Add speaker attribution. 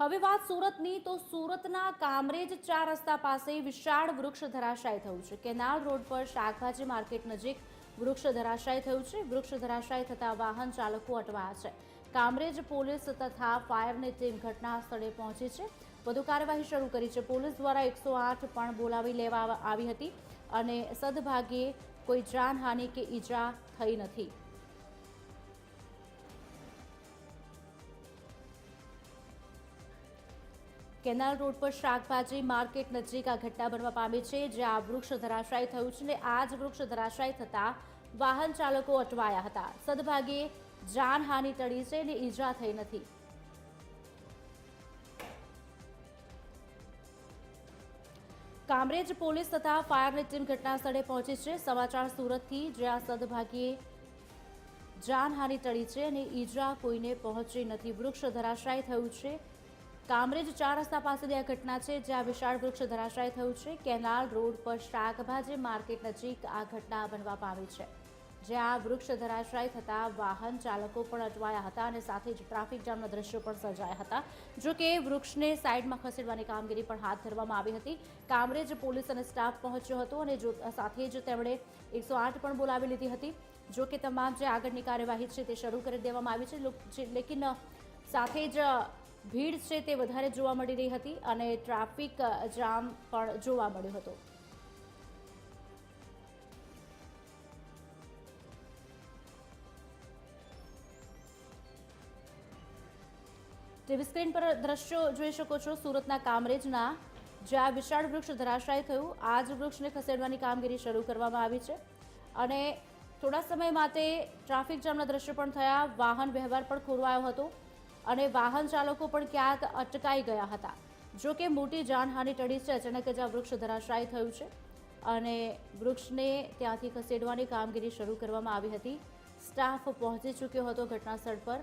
Speaker 1: હવે વાત સુરતની, તો સુરતના કામરેજ ચાર રસ્તા પાસે વિશાળ વૃક્ષ ધરાશાય થયું છે. કેનાલ રોડ પર શાકભાજી માર્કેટ નજીક વૃક્ષ ધરાશાય થયું છે. વૃક્ષ ધરાશાય થતા વાહન ચાલકો અટવાયા છે. કામરેજ પોલીસ તથા ફાયરની ટીમ ઘટના સ્થળે પહોંચી છે. વધુ કાર્યવાહી શરૂ કરી છે. પોલીસ દ્વારા એકસો આઠ પણ બોલાવી લેવા આવી હતી અને સદભાગ્યે કોઈ જાનહાનિ કે ઈજા થઈ નથી. કેનાલ રોડ પર શાકભાજી માર્કેટ નજીક આ ઘટના બનવા પામી છે, જ્યાં વૃક્ષ ધરાશાયી થયું છે અને આ જ વૃક્ષ ધરાશાય થતા વાહન ચાલકો અટવાયા હતા. સદભાગે જાનહાનિ ટળી છે અને ઈજા થઈ નથી. કામરેજ પોલીસ તથા ફાયરની ટીમ ઘટના સ્થળે પહોંચી છે. સમાચાર સુરતથી, જ્યાં સદભાગ્યે જાનહાનિ ટળી છે અને ઈજા કોઈને પહોંચી નથી. વૃક્ષ ધરાશાય થયું છે. કામરેજ ચાર રસ્તા પાસેની આ ઘટના છે, જ્યાં વિશાળ વૃક્ષ ધરાશાય થયું છે. કેનાલ રોડ પર શાકભાજી માર્કેટ નજીક આ ઘટના બનવા પામી છે. જ્યાં વૃક્ષ ધરાશાય થતાં વાહન ચાલકો પણ અટવાયા હતા અને સાથે જ ટ્રાફિક જામના દ્રશ્યો પણ સર્જાયા હતા. જો કે વૃક્ષને સાઈડમાં ખસેડવાની કામગીરી પણ હાથ ધરવામાં આવી હતી. કામરેજ પોલીસ અને સ્ટાફ પહોંચ્યો હતો અને જો, સાથે જ તેમણે એકસો આઠ પણ બોલાવી લીધી હતી. જો કે તમામ જે આગળની કાર્યવાહી છે તે શરૂ કરી દેવામાં આવી છે લેકિન સાથે જ ભીડ છે તે વધારે જોવા મળી રહી હતી અને ટ્રાફિક જામ પણ જોવા મળ્યો હતો. ટીવી સ્ક્રીન પર દ્રશ્યો જોઈ શકો છો. સુરતના કામરેજના જ્યાં વિશાળ વૃક્ષ ધરાશાય થયું આ જ વૃક્ષને ખસેડવાની કામગીરી શરૂ કરવામાં આવી છે. અને થોડા સમય માટે ટ્રાફિક જામના દ્રશ્યો પણ થયા. વાહન વ્યવહાર પણ ખોરવાયો હતો. અને વાહન ચાલકો પણ ક્યાંક અટકાઈ ગયા હતા. જો કે મોટી જાનહાનિ ટળી છે. અચાનક જ આ વૃક્ષ ધરાશાય થયું છે અને વૃક્ષને ત્યાંથી ખસેડવાની કામગીરી શરૂ કરવામાં આવી હતી. સ્ટાફ પહોંચી ચૂક્યો હતો ઘટનાસ્થળ પર.